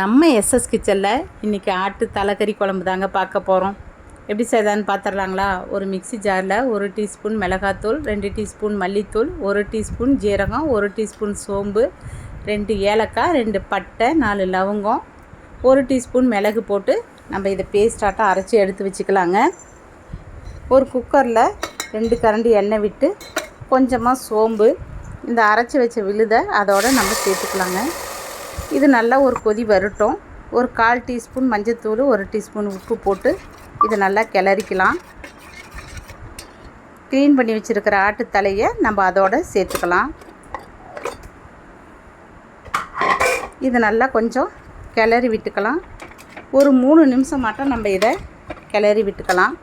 நம்ம எஸ்எஸ் கிச்சனில் இன்றைக்கி ஆட்டு தலைக்கறி குழம்பு தாங்க பார்க்க போகிறோம் எப்படி செய்தான்னு பார்த்துடலாங்களா ஒரு மிக்ஸி ஜாரில் ஒரு டீஸ்பூன் மிளகாத்தூள் ரெண்டு டீஸ்பூன் மல்லித்தூள் ஒரு டீஸ்பூன் ஜீரகம் ஒரு டீஸ்பூன் சோம்பு ரெண்டு ஏலக்காய் ரெண்டு பட்டை நாலு லவங்கம் ஒரு டீஸ்பூன் மிளகு போட்டு நம்ம இதை பேஸ்டாட்டம் அரைச்சி எடுத்து வச்சுக்கலாங்க. ஒரு குக்கரில் ரெண்டு கரண்டி எண்ணெய் விட்டு கொஞ்சமாக சோம்பு இந்த அரைச்சி வச்ச விழுதை அதோடு நம்ம சேர்த்துக்கலாங்க. இது நல்லா ஒரு கொதி வரட்டும். ஒரு கால் டீஸ்பூன் மஞ்சத்தூள் ஒரு டீஸ்பூன் உப்பு போட்டு இதை நல்லா கிளறிக்கலாம். க்ளீன் பண்ணி வச்சுருக்கிற ஆட்டு தலையை நம்ம அதோட சேர்த்துக்கலாம். இது நல்லா கொஞ்சம் கிளறி விட்டுக்கலாம். ஒரு மூணு நிமிஷம் மட்டும் நம்ம இதை கிளறி விட்டுக்கலாம்.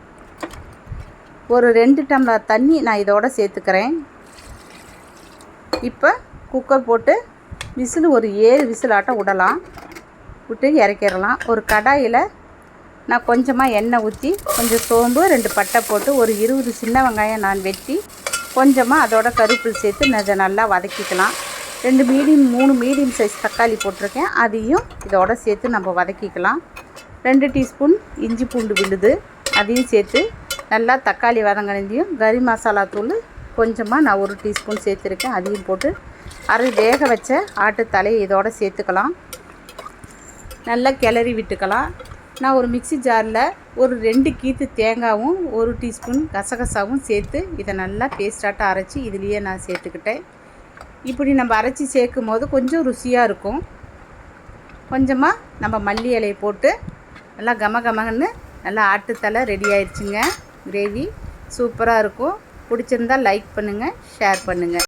ஒரு ரெண்டு டம்ளர் தண்ணி நான் இதோட சேர்த்துக்கிறேன். இப்போ குக்கர் போட்டு விசில் ஒரு ஏழு விசிலாட்டம் விடலாம். விட்டு இறக்கிடலாம். ஒரு கடாயில் நான் கொஞ்சமாக எண்ணெய் ஊற்றி கொஞ்சம் சோம்பு ரெண்டு பட்டை போட்டு ஒரு இருபது சின்ன வெங்காயம் நான் வெட்டி கொஞ்சமாக அதோட கருப்பில் சேர்த்து அதை நல்லா வதக்கிக்கலாம். ரெண்டு மீடியம் மூணு மீடியம் சைஸ் தக்காளி போட்டிருக்கேன். அதையும் இதோட சேர்த்து நம்ம வதக்கிக்கலாம். ரெண்டு டீஸ்பூன் இஞ்சி பூண்டு விழுது. அதையும் சேர்த்து நல்லா தக்காளி வதங்கினதையும் கறி மசாலா தூள் கொஞ்சமாக நான் ஒரு டீஸ்பூன் சேர்த்துருக்கேன். அதையும் போட்டு அரை வேக வச்ச ஆட்டு தலையை இதோட சேர்த்துக்கலாம். நல்லா கிளறி விட்டுக்கலாம். நான் ஒரு மிக்சி ஜாரில் ஒரு ரெண்டு கீத்து தேங்காயும் ஒரு டீஸ்பூன் கசகசாவும் சேர்த்து இதை நல்லா பேஸ்டாட்டாக அரைச்சி இதுலேயே நான் சேர்த்துக்கிட்டேன். இப்படி நம்ம அரைச்சி சேர்க்கும் போது கொஞ்சம் ருசியாக இருக்கும். கொஞ்சமாக நம்ம மல்லி இலையை போட்டு நல்லா கம கமன்னு நல்லா ஆட்டுத்தலை ரெடி ஆயிடுச்சுங்க கிரேவி சூப்பராக இருக்கும். பிடிச்சிருந்தா லைக் பண்ணுங்கள் ஷேர் பண்ணுங்கள்